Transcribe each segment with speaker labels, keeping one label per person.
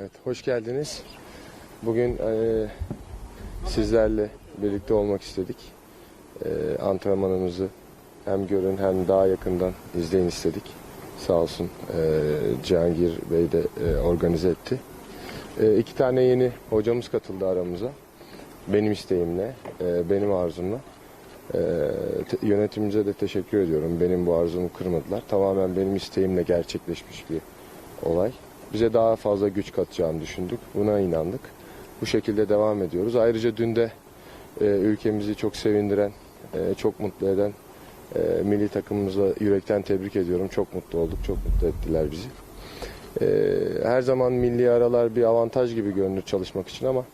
Speaker 1: Evet, hoş geldiniz. Bugün e, sizlerle birlikte olmak istedik. E, antrenmanımızı hem görün hem daha yakından izleyin istedik. Sağ olsun e, Cihangir Bey de e, organize etti. E, iki tane yeni hocamız katıldı aramıza. Benim isteğimle, e, benim arzumla. E, yönetimimize de teşekkür ediyorum. Benim bu arzumu kırmadılar. Tamamen benim isteğimle gerçekleşmiş bir olay. Bize daha fazla güç katacağını düşündük. Buna inandık. Bu şekilde devam ediyoruz. Ayrıca dün de e, ülkemizi çok sevindiren, e, çok mutlu eden e, milli takımımıza yürekten tebrik ediyorum. Çok mutlu olduk, çok mutlu ettiler bizi. E, her zaman milli aralar bir avantaj gibi görünür çalışmak için ama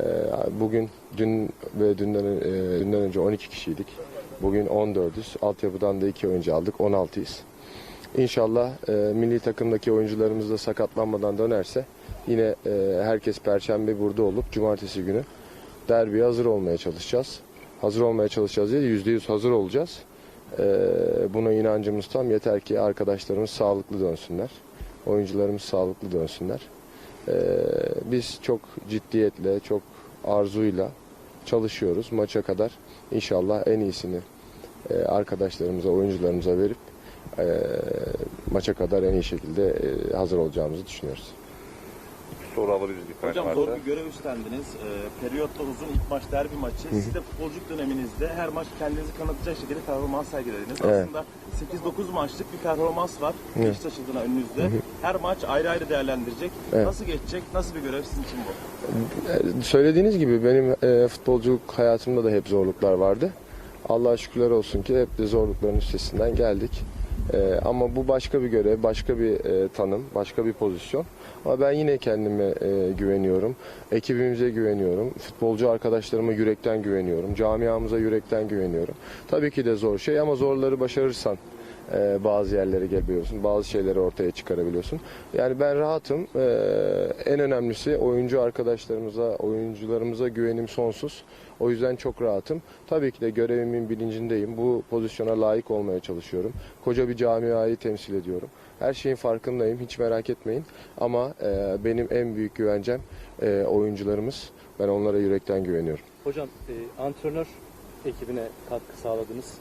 Speaker 1: e, bugün dün ve dünden, e, dünden önce 12 kişiydik. Bugün 14'üz. Altyapıdan da 2 oyuncu aldık. 16'yız. İnşallah e, milli takımdaki oyuncularımız da sakatlanmadan dönerse yine e, herkes perşembe burada olup cumartesi günü derbiye hazır olmaya çalışacağız. Hazır olmaya çalışacağız diye yüzde yüz hazır olacağız. E, buna inancımız tam. Yeter ki arkadaşlarımız sağlıklı dönsünler. Oyuncularımız sağlıklı dönsünler. E, biz çok ciddiyetle, çok arzuyla çalışıyoruz maça kadar. İnşallah en iyisini e, arkadaşlarımıza, oyuncularımıza verip e, maça kadar en iyi şekilde e, hazır olacağımızı düşünüyoruz.
Speaker 2: soru alabiliriz birkaç
Speaker 3: Hocam
Speaker 2: varsa.
Speaker 3: zor bir görev üstlendiniz. Ee, periyotta uzun ilk maç derbi maçı. Siz de futbolculuk döneminizde her maç kendinizi kanıtlayacak şekilde performans sergilediniz.
Speaker 1: Evet.
Speaker 3: Aslında 8-9 maçlık bir performans var. Beşiktaş adına önünüzde. Her maç ayrı ayrı değerlendirecek.
Speaker 1: Evet.
Speaker 3: Nasıl geçecek? Nasıl bir görev sizin için bu?
Speaker 1: E, Söylediğiniz gibi benim e, futbolculuk hayatımda da hep zorluklar vardı. Allah'a şükürler olsun ki hep de zorlukların üstesinden geldik. E, ama bu başka bir görev, başka bir e, tanım, başka bir pozisyon. Ama ben yine kendime e, güveniyorum. Ekibimize güveniyorum. Futbolcu arkadaşlarıma yürekten güveniyorum. Camiamıza yürekten güveniyorum. Tabii ki de zor şey ama zorları başarırsan e, bazı yerlere gelebiliyorsun. Bazı şeyleri ortaya çıkarabiliyorsun. Yani ben rahatım. E, en önemlisi oyuncu arkadaşlarımıza, oyuncularımıza güvenim sonsuz. O yüzden çok rahatım. Tabii ki de görevimin bilincindeyim. Bu pozisyona layık olmaya çalışıyorum. Koca bir camiayı temsil ediyorum. Her şeyin farkındayım. Hiç merak etmeyin. Ama e, benim en büyük güvencem e, oyuncularımız. Ben onlara yürekten güveniyorum.
Speaker 4: Hocam e, antrenör ekibine katkı sağladınız.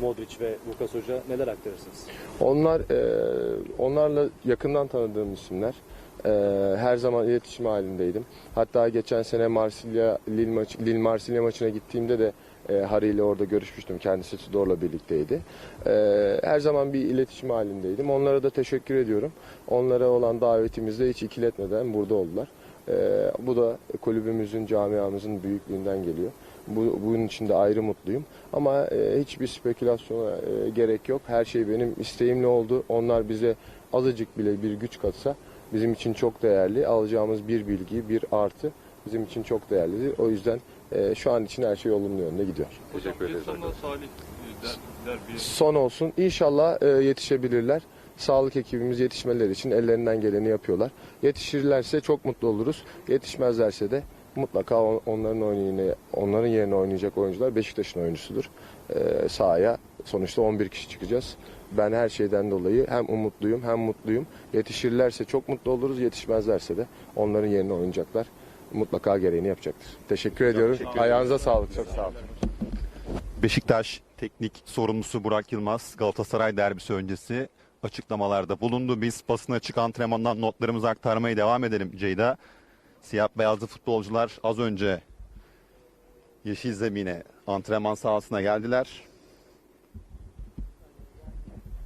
Speaker 4: Modric ve Lucas Hoca neler aktarırsınız?
Speaker 1: Onlar e, onlarla yakından tanıdığım isimler. E, her zaman iletişim halindeydim. Hatta geçen sene Marsilya Lille, maçı, Lille Marsilya maçına gittiğimde de e, Harry ile orada görüşmüştüm. Kendisi Tudor'la birlikteydi. E, her zaman bir iletişim halindeydim. Onlara da teşekkür ediyorum. Onlara olan davetimizde hiç ikiletmeden burada oldular. E, bu da kulübümüzün, camiamızın büyüklüğünden geliyor. Bu, bunun için de ayrı mutluyum. Ama e, hiçbir spekülasyona e, gerek yok. Her şey benim isteğimle oldu. Onlar bize azıcık bile bir güç katsa bizim için çok değerli. Alacağımız bir bilgi, bir artı bizim için çok değerlidir. O yüzden e, şu an için her şey olumlu yönde gidiyor.
Speaker 2: Teşekkür ederiz.
Speaker 5: Salih e, der,
Speaker 1: Son olsun. İnşallah e, yetişebilirler. Sağlık ekibimiz yetişmeleri için ellerinden geleni yapıyorlar. Yetişirlerse çok mutlu oluruz. Yetişmezlerse de mutlaka on- onların oynayını, onların yerine oynayacak oyuncular Beşiktaş'ın oyuncusudur. E, sahaya sonuçta 11 kişi çıkacağız. Ben her şeyden dolayı hem umutluyum hem mutluyum. Yetişirlerse çok mutlu oluruz. Yetişmezlerse de onların yerine oynayacaklar. Mutlaka gereğini yapacaktır. Teşekkür ediyorum. Ayağınıza sağlık. Çok sağ olun.
Speaker 2: Beşiktaş teknik sorumlusu Burak Yılmaz Galatasaray derbisi öncesi açıklamalarda bulundu. Biz basına açık antrenmandan notlarımızı aktarmaya devam edelim Ceyda. Siyah beyazlı futbolcular az önce yeşil zemine antrenman sahasına geldiler.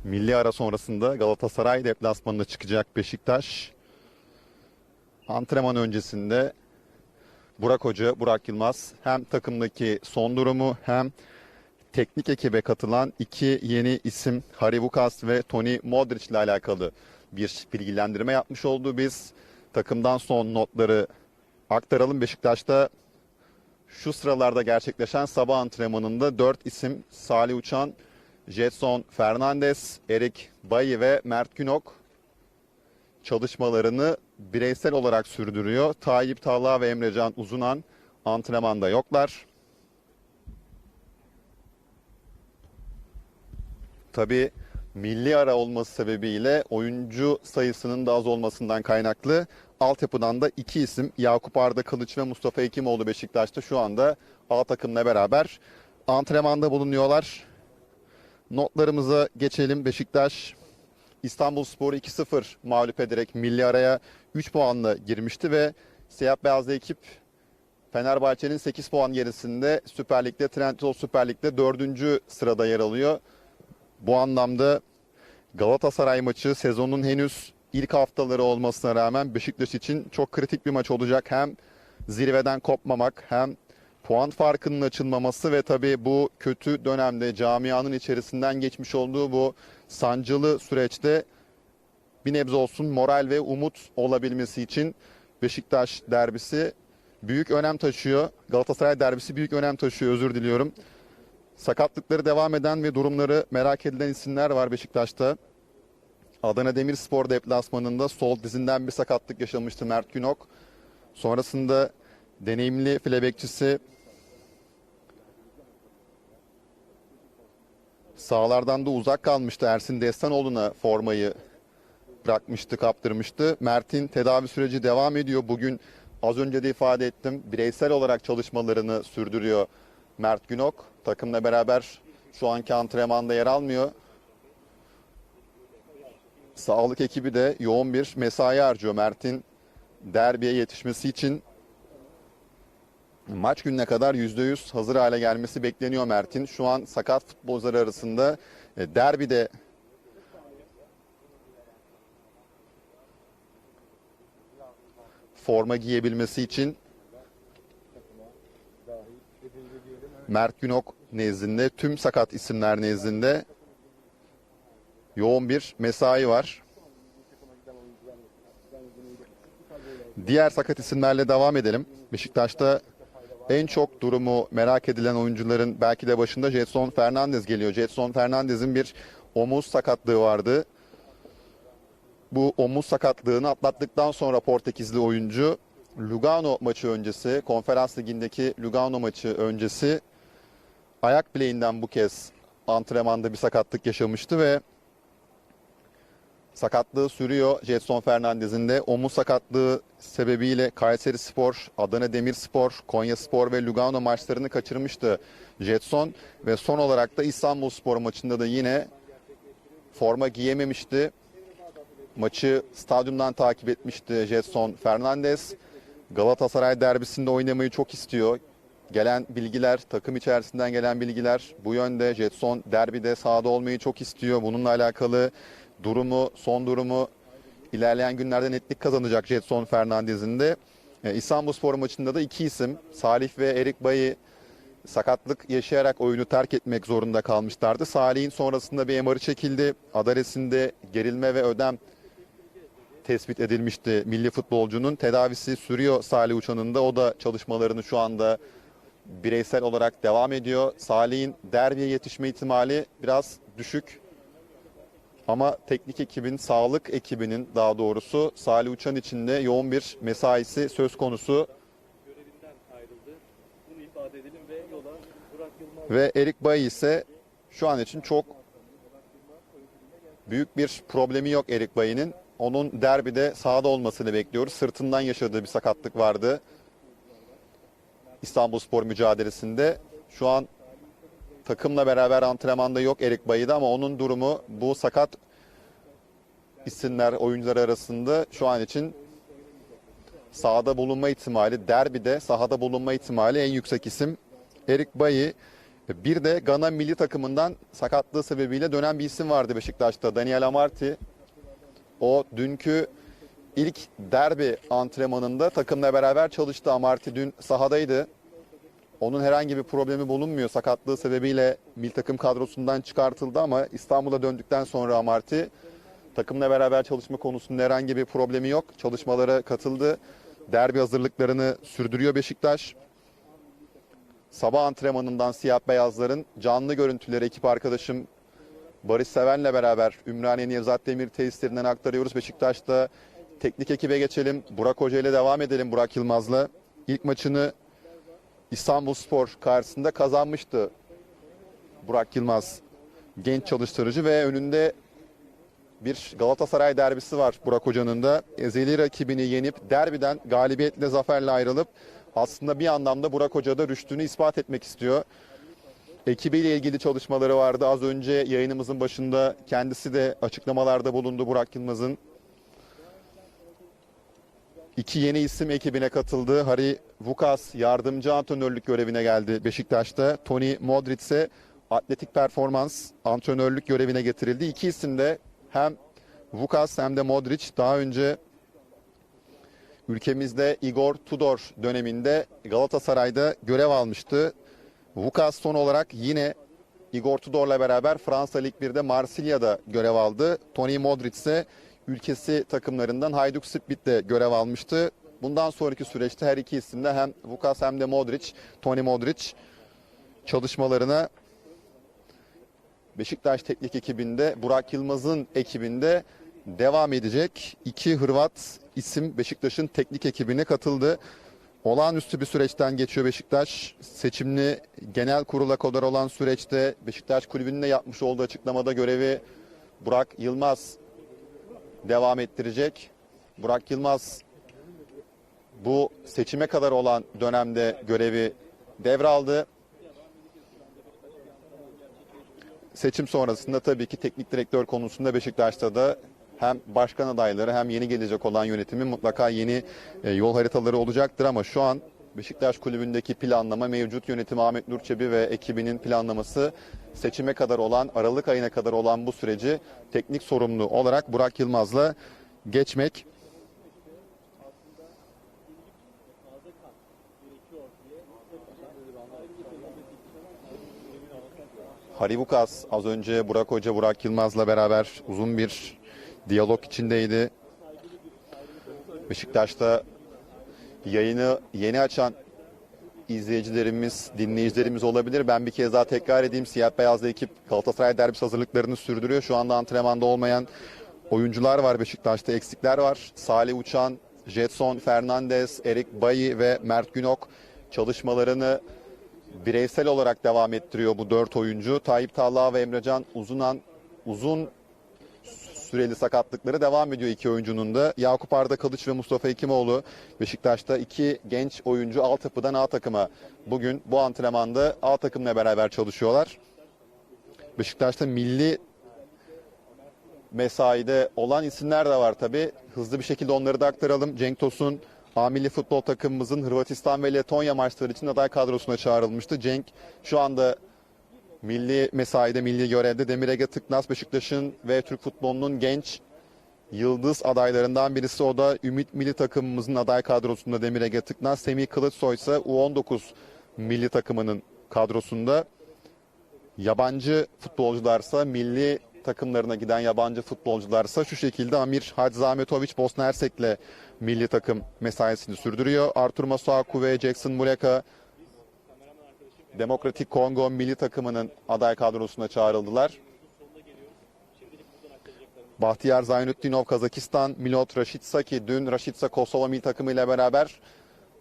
Speaker 2: Milli ara sonrasında Galatasaray deplasmanına çıkacak Beşiktaş. Antrenman öncesinde Burak Hoca, Burak Yılmaz hem takımdaki son durumu hem teknik ekibe katılan iki yeni isim Harry Vukas ve Tony Modric ile alakalı bir bilgilendirme yapmış oldu. Biz takımdan son notları aktaralım. Beşiktaş'ta şu sıralarda gerçekleşen sabah antrenmanında dört isim Salih Uçan, Jetson Fernandez, Erik Bayi ve Mert Günok çalışmalarını bireysel olarak sürdürüyor. Tayyip Talha ve Emrecan Uzunan antrenmanda yoklar. Tabii milli ara olması sebebiyle oyuncu sayısının da az olmasından kaynaklı altyapıdan da iki isim Yakup Arda Kılıç ve Mustafa Hekimoğlu Beşiktaş'ta şu anda A takımla beraber antrenmanda bulunuyorlar. Notlarımıza geçelim. Beşiktaş İstanbul Spor'u 2-0 mağlup ederek milli araya 3 puanla girmişti ve siyah beyazlı ekip Fenerbahçe'nin 8 puan gerisinde Süper Lig'de Trendyol Süper Lig'de 4. sırada yer alıyor. Bu anlamda Galatasaray maçı sezonun henüz ilk haftaları olmasına rağmen Beşiktaş için çok kritik bir maç olacak. Hem zirveden kopmamak hem puan farkının açılmaması ve tabii bu kötü dönemde camianın içerisinden geçmiş olduğu bu sancılı süreçte bir nebze olsun moral ve umut olabilmesi için Beşiktaş derbisi büyük önem taşıyor. Galatasaray derbisi büyük önem taşıyor özür diliyorum. Sakatlıkları devam eden ve durumları merak edilen isimler var Beşiktaş'ta. Adana Demirspor deplasmanında sol dizinden bir sakatlık yaşamıştı Mert Günok. Sonrasında deneyimli file sahalardan da uzak kalmıştı. Ersin Destanoğlu'na formayı bırakmıştı, kaptırmıştı. Mert'in tedavi süreci devam ediyor. Bugün az önce de ifade ettim. Bireysel olarak çalışmalarını sürdürüyor Mert Günok. Takımla beraber şu anki antrenmanda yer almıyor. Sağlık ekibi de yoğun bir mesai harcıyor Mert'in derbiye yetişmesi için. Maç gününe kadar %100 hazır hale gelmesi bekleniyor Mert'in. Şu an sakat futbolcular arasında e, derbide forma giyebilmesi için Mert Günok nezdinde, tüm sakat isimler nezdinde yoğun bir mesai var. Diğer sakat isimlerle devam edelim. Beşiktaş'ta en çok durumu merak edilen oyuncuların belki de başında Jetson Fernandez geliyor. Jetson Fernandez'in bir omuz sakatlığı vardı. Bu omuz sakatlığını atlattıktan sonra Portekizli oyuncu Lugano maçı öncesi, Konferans Ligi'ndeki Lugano maçı öncesi ayak bileğinden bu kez antrenmanda bir sakatlık yaşamıştı ve sakatlığı sürüyor Jetson Fernandez'in de. Omuz sakatlığı sebebiyle Kayseri Spor, Adana Demirspor, Konya Spor ve Lugano maçlarını kaçırmıştı Jetson. Ve son olarak da İstanbul Spor maçında da yine forma giyememişti. Maçı stadyumdan takip etmişti Jetson Fernandez. Galatasaray derbisinde oynamayı çok istiyor. Gelen bilgiler, takım içerisinden gelen bilgiler bu yönde. Jetson derbide sahada olmayı çok istiyor. Bununla alakalı durumu, son durumu ilerleyen günlerde netlik kazanacak Jetson Fernandez'in de. E, İstanbulspor maçında da iki isim Salih ve Erik Bay'ı sakatlık yaşayarak oyunu terk etmek zorunda kalmışlardı. Salih'in sonrasında bir MR'ı çekildi. Adaresinde gerilme ve ödem tespit edilmişti milli futbolcunun. Tedavisi sürüyor Salih Uçan'ın da. O da çalışmalarını şu anda bireysel olarak devam ediyor. Salih'in derbiye yetişme ihtimali biraz düşük. Ama teknik ekibin, sağlık ekibinin daha doğrusu Salih Uçan için de yoğun bir mesaisi söz konusu.
Speaker 4: Ve
Speaker 2: Erik Bay ise şu an için çok büyük bir problemi yok Erik Bay'ın. Onun derbide sahada olmasını bekliyoruz. Sırtından yaşadığı bir sakatlık vardı. İstanbul Spor mücadelesinde. Şu an takımla beraber antrenmanda yok Erik Bay'da ama onun durumu bu sakat isimler oyuncular arasında şu an için sahada bulunma ihtimali, derbide sahada bulunma ihtimali en yüksek isim Erik Bayi. Bir de Gana milli takımından sakatlığı sebebiyle dönen bir isim vardı Beşiktaş'ta. Daniel Amarty. O dünkü ilk derbi antrenmanında takımla beraber çalıştı. Amarty dün sahadaydı. Onun herhangi bir problemi bulunmuyor. Sakatlığı sebebiyle milli takım kadrosundan çıkartıldı ama İstanbul'a döndükten sonra Amarty takımla beraber çalışma konusunda herhangi bir problemi yok. Çalışmalara katıldı. Derbi hazırlıklarını sürdürüyor Beşiktaş. Sabah antrenmanından siyah beyazların canlı görüntüleri ekip arkadaşım Barış Seven'le beraber Ümraniye Nevzat Demir tesislerinden aktarıyoruz. Beşiktaş'ta teknik ekibe geçelim. Burak Hoca ile devam edelim Burak Yılmaz'la. İlk maçını İstanbul Spor karşısında kazanmıştı Burak Yılmaz genç çalıştırıcı ve önünde bir Galatasaray derbisi var Burak Hoca'nın da. Ezeli rakibini yenip derbiden galibiyetle zaferle ayrılıp aslında bir anlamda Burak Hoca da rüştünü ispat etmek istiyor. Ekibiyle ilgili çalışmaları vardı. Az önce yayınımızın başında kendisi de açıklamalarda bulundu Burak Yılmaz'ın. İki yeni isim ekibine katıldı. Harry Vukas yardımcı antrenörlük görevine geldi Beşiktaş'ta. Tony Modric ise atletik performans antrenörlük görevine getirildi. İki isim de hem Vukas hem de Modric daha önce ülkemizde Igor Tudor döneminde Galatasaray'da görev almıştı. Vukas son olarak yine Igor Tudor'la beraber Fransa Lig 1'de Marsilya'da görev aldı. Tony Modric ise ülkesi takımlarından Hajduk Split'te görev almıştı. Bundan sonraki süreçte her iki isim de hem Vukas hem de Modric, Tony Modric çalışmalarına Beşiktaş teknik ekibinde, Burak Yılmaz'ın ekibinde devam edecek. İki Hırvat isim Beşiktaş'ın teknik ekibine katıldı. Olağanüstü bir süreçten geçiyor Beşiktaş. Seçimli genel kurula kadar olan süreçte Beşiktaş kulübünün de yapmış olduğu açıklamada görevi Burak Yılmaz devam ettirecek. Burak Yılmaz bu seçime kadar olan dönemde görevi devraldı. Seçim sonrasında tabii ki teknik direktör konusunda Beşiktaş'ta da hem başkan adayları hem yeni gelecek olan yönetimin mutlaka yeni e, yol haritaları olacaktır ama şu an Beşiktaş kulübündeki planlama mevcut yönetim Ahmet Nurçebi ve ekibinin planlaması seçime kadar olan Aralık ayına kadar olan bu süreci teknik sorumlu olarak Burak Yılmaz'la geçmek. Haribukas az önce Burak Hoca Burak Yılmaz'la beraber uzun bir diyalog içindeydi. Beşiktaş'ta yayını yeni açan izleyicilerimiz, dinleyicilerimiz olabilir. Ben bir kez daha tekrar edeyim. Siyah beyazlı ekip Galatasaray derbisi hazırlıklarını sürdürüyor. Şu anda antrenmanda olmayan oyuncular var Beşiktaş'ta. Eksikler var. Salih Uçan, Jetson Fernandez, Erik Bayi ve Mert Günok çalışmalarını bireysel olarak devam ettiriyor bu dört oyuncu. Tayyip Talha ve Emrecan Uzunan uzun süreli sakatlıkları devam ediyor iki oyuncunun da. Yakup Arda Kılıç ve Mustafa Hekimoğlu Beşiktaş'ta iki genç oyuncu altyapıdan A takıma bugün bu antrenmanda A takımla beraber çalışıyorlar. Beşiktaş'ta milli mesaide olan isimler de var tabi. Hızlı bir şekilde onları da aktaralım. Cenk Tosun A milli futbol takımımızın Hırvatistan ve Letonya maçları için aday kadrosuna çağrılmıştı. Cenk şu anda milli mesaide, milli görevde Demir Ege Tıknaz Beşiktaş'ın ve Türk futbolunun genç yıldız adaylarından birisi. O da Ümit milli takımımızın aday kadrosunda Demir Ege Tıknaz. Semih Kılıçsoy ise U19 milli takımının kadrosunda. Yabancı futbolcularsa milli takımlarına giden yabancı futbolcularsa şu şekilde Amir Hadzi Ahmetoviç Bosna Hersek'le milli takım mesaisini sürdürüyor. Artur Masuaku ve Jackson Muleka Demokratik Kongo milli takımının aday kadrosuna çağrıldılar. Bahtiyar Zaynutdinov Kazakistan, Milot Rashica dün Rashica Kosova milli takımı ile beraber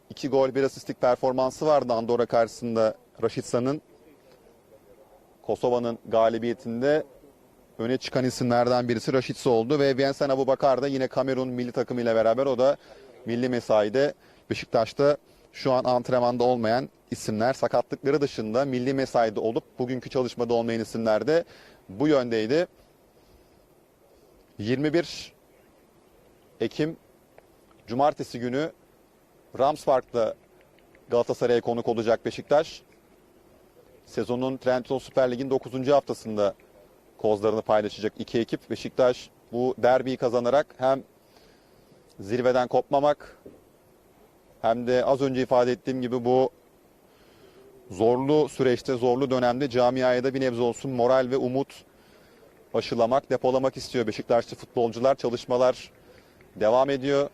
Speaker 2: iki gol bir asistlik performansı vardı Andorra karşısında Rashica'nın. Kosova'nın galibiyetinde öne çıkan isimlerden birisi Rashica oldu ve Vincent Abubakar da yine Kamerun milli takımı ile beraber o da milli mesaide Beşiktaş'ta şu an antrenmanda olmayan isimler sakatlıkları dışında milli mesaide olup bugünkü çalışmada olmayan isimler de bu yöndeydi. 21 Ekim Cumartesi günü Ramspark'ta Galatasaray'a konuk olacak Beşiktaş. Sezonun Trendyol Süper Lig'in 9. haftasında kozlarını paylaşacak iki ekip. Beşiktaş bu derbiyi kazanarak hem zirveden kopmamak hem de az önce ifade ettiğim gibi bu zorlu süreçte, zorlu dönemde camiaya da bir nebze olsun moral ve umut aşılamak, depolamak istiyor Beşiktaşlı futbolcular. Çalışmalar devam ediyor.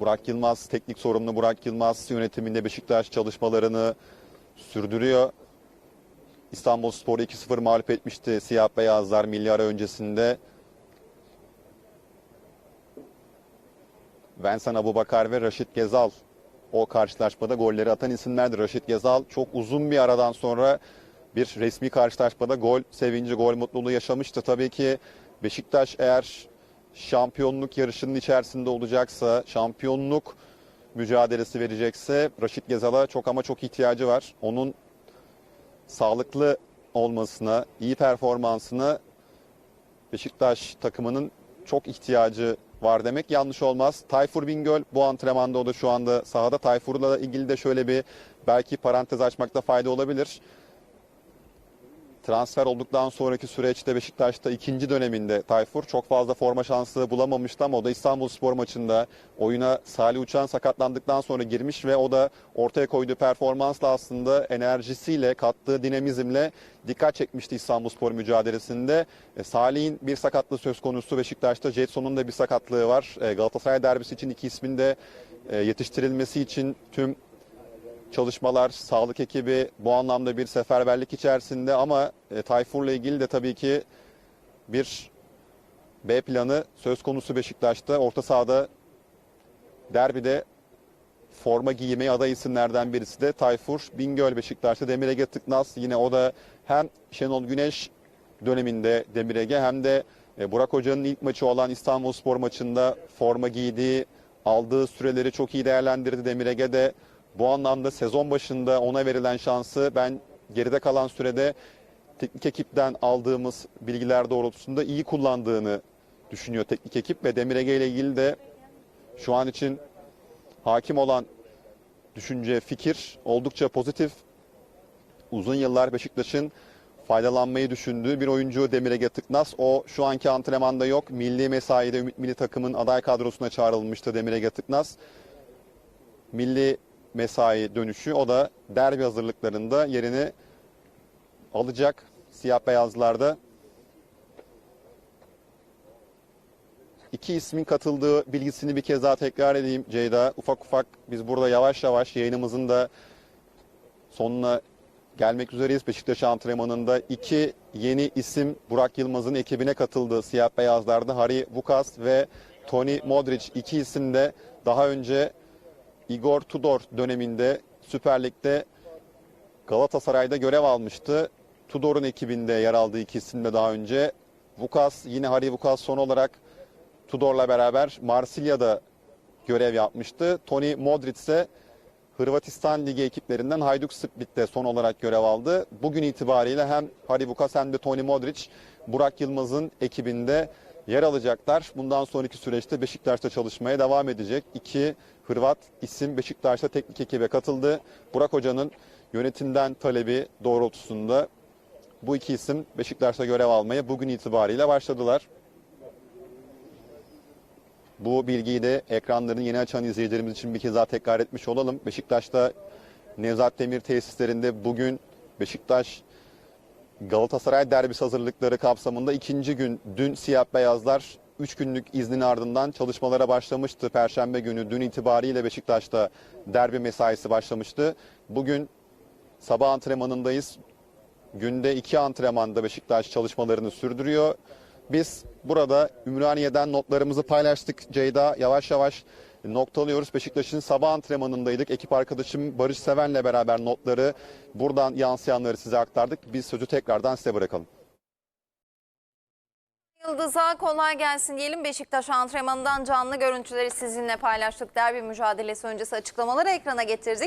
Speaker 2: Burak Yılmaz, teknik sorumlu Burak Yılmaz yönetiminde Beşiktaş çalışmalarını sürdürüyor. İstanbul Spor'u 2-0 mağlup etmişti siyah beyazlar milli öncesinde. Vincent Abubakar ve Raşit Gezal o karşılaşmada golleri atan isimlerdi. Raşit Gezal çok uzun bir aradan sonra bir resmi karşılaşmada gol sevinci, gol mutluluğu yaşamıştı. Tabii ki Beşiktaş eğer şampiyonluk yarışının içerisinde olacaksa, şampiyonluk mücadelesi verecekse Raşit Gezal'a çok ama çok ihtiyacı var. Onun sağlıklı olmasına, iyi performansına Beşiktaş takımının çok ihtiyacı var demek yanlış olmaz. Tayfur Bingöl bu antrenmanda o da şu anda sahada. Tayfur'la ilgili de şöyle bir belki parantez açmakta fayda olabilir. Transfer olduktan sonraki süreçte Beşiktaş'ta ikinci döneminde Tayfur çok fazla forma şansı bulamamıştı ama o da İstanbul Spor maçında oyuna Salih Uçan sakatlandıktan sonra girmiş ve o da ortaya koyduğu performansla aslında enerjisiyle kattığı dinamizmle dikkat çekmişti İstanbul Spor mücadelesinde. E, Salih'in bir sakatlığı söz konusu Beşiktaş'ta. Jetson'un da bir sakatlığı var. E, Galatasaray derbisi için iki ismin de e, yetiştirilmesi için tüm çalışmalar, sağlık ekibi bu anlamda bir seferberlik içerisinde ama e, Tayfur'la ilgili de tabii ki bir B planı söz konusu Beşiktaş'ta. Orta sahada derbide forma giymeye aday isimlerden birisi de Tayfur. Bingöl Beşiktaş'ta Demir Ege Tıknaz yine o da hem Şenol Güneş döneminde Demir Ege hem de e, Burak Hoca'nın ilk maçı olan İstanbul Spor maçında forma giydiği, aldığı süreleri çok iyi değerlendirdi Demir Ege de. Bu anlamda sezon başında ona verilen şansı ben geride kalan sürede teknik ekipten aldığımız bilgiler doğrultusunda iyi kullandığını düşünüyor teknik ekip ve Demir Ege ile ilgili de şu an için hakim olan düşünce, fikir oldukça pozitif. Uzun yıllar Beşiktaş'ın faydalanmayı düşündüğü bir oyuncu Demir Ege Tıknaz. O şu anki antrenmanda yok. Milli mesaide Ümit Milli Takım'ın aday kadrosuna çağrılmıştı Demir Ege Tıknaz. Milli mesai dönüşü o da derbi hazırlıklarında yerini alacak siyah beyazlarda. İki ismin katıldığı bilgisini bir kez daha tekrar edeyim Ceyda. Ufak ufak biz burada yavaş yavaş yayınımızın da sonuna gelmek üzereyiz. Beşiktaş antrenmanında iki yeni isim Burak Yılmaz'ın ekibine katıldığı siyah beyazlarda Harry Vukas ve Toni Modric iki isim de daha önce Igor Tudor döneminde Süper Lig'de Galatasaray'da görev almıştı. Tudor'un ekibinde yer aldığı iki de daha önce. Vukas yine Harry Vukas son olarak Tudor'la beraber Marsilya'da görev yapmıştı. Toni Modric ise Hırvatistan Ligi ekiplerinden Hajduk Split'te son olarak görev aldı. Bugün itibariyle hem Harry Vukas hem de Toni Modric Burak Yılmaz'ın ekibinde yer alacaklar. Bundan sonraki süreçte Beşiktaş'ta çalışmaya devam edecek. İki Hırvat isim Beşiktaş'ta teknik ekibe katıldı. Burak Hoca'nın yönetimden talebi doğrultusunda bu iki isim Beşiktaş'ta görev almaya bugün itibariyle başladılar. Bu bilgiyi de ekranların yeni açan izleyicilerimiz için bir kez daha tekrar etmiş olalım. Beşiktaş'ta Nevzat Demir tesislerinde bugün Beşiktaş Galatasaray derbisi hazırlıkları kapsamında ikinci gün dün siyah beyazlar 3 günlük iznin ardından çalışmalara başlamıştı. Perşembe günü dün itibariyle Beşiktaş'ta derbi mesaisi başlamıştı. Bugün sabah antrenmanındayız. Günde iki antrenmanda Beşiktaş çalışmalarını sürdürüyor. Biz burada Ümraniye'den notlarımızı paylaştık. Ceyda yavaş yavaş noktalıyoruz. Beşiktaş'ın sabah antrenmanındaydık. Ekip arkadaşım Barış Seven'le beraber notları buradan yansıyanları size aktardık. Biz sözü tekrardan size bırakalım.
Speaker 6: Yıldız'a kolay gelsin diyelim. Beşiktaş antrenmanından canlı görüntüleri sizinle paylaştık. Derbi mücadelesi öncesi açıklamaları ekrana getirdik.